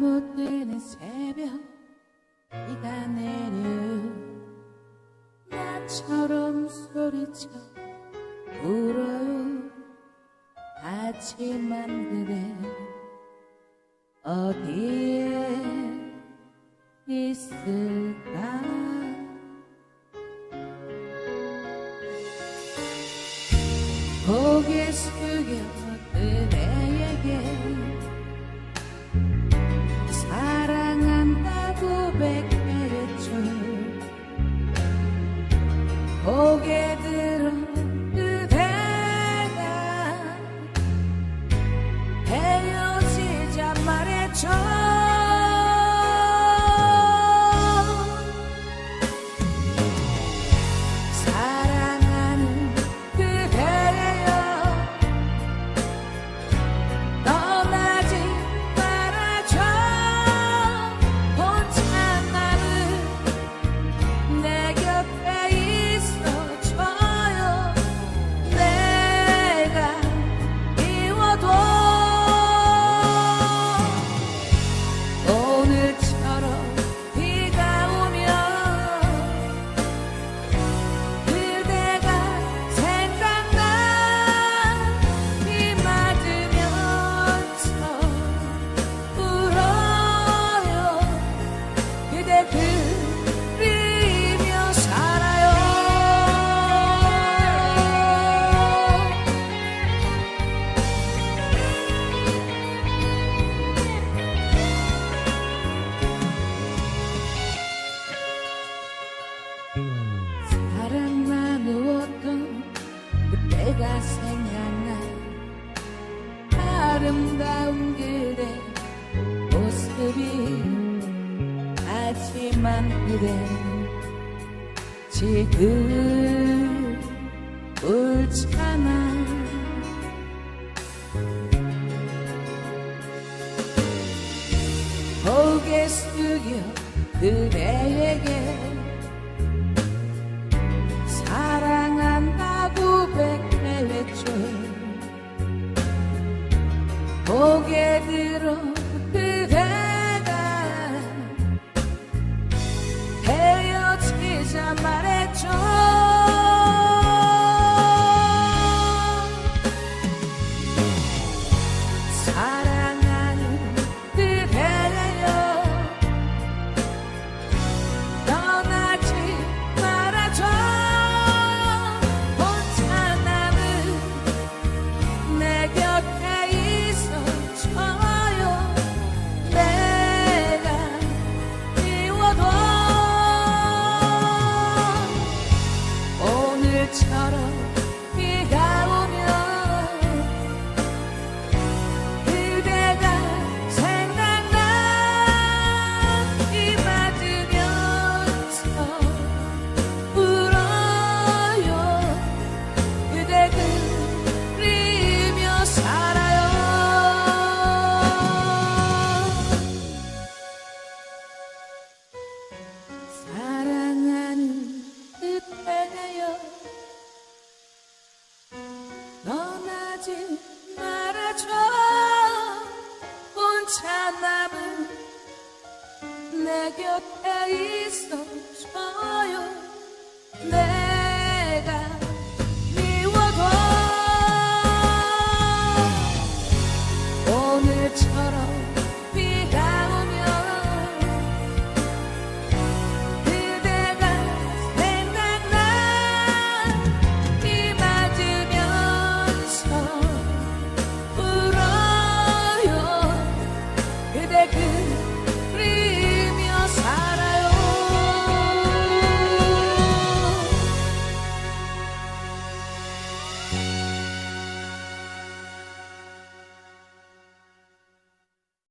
잠못 드는 새벽 비가 내려 나처럼 소리쳐 울어요. 하지만 그대 어디에 있을까? 고개 숙여 뜨네 아름다운 그대 모습이 하지만 그대. 지금 울잖아. 고개 숙여 그대에게 사랑하는 그대여 떠나지 말아줘. 혼자 남은 내 곁에 있어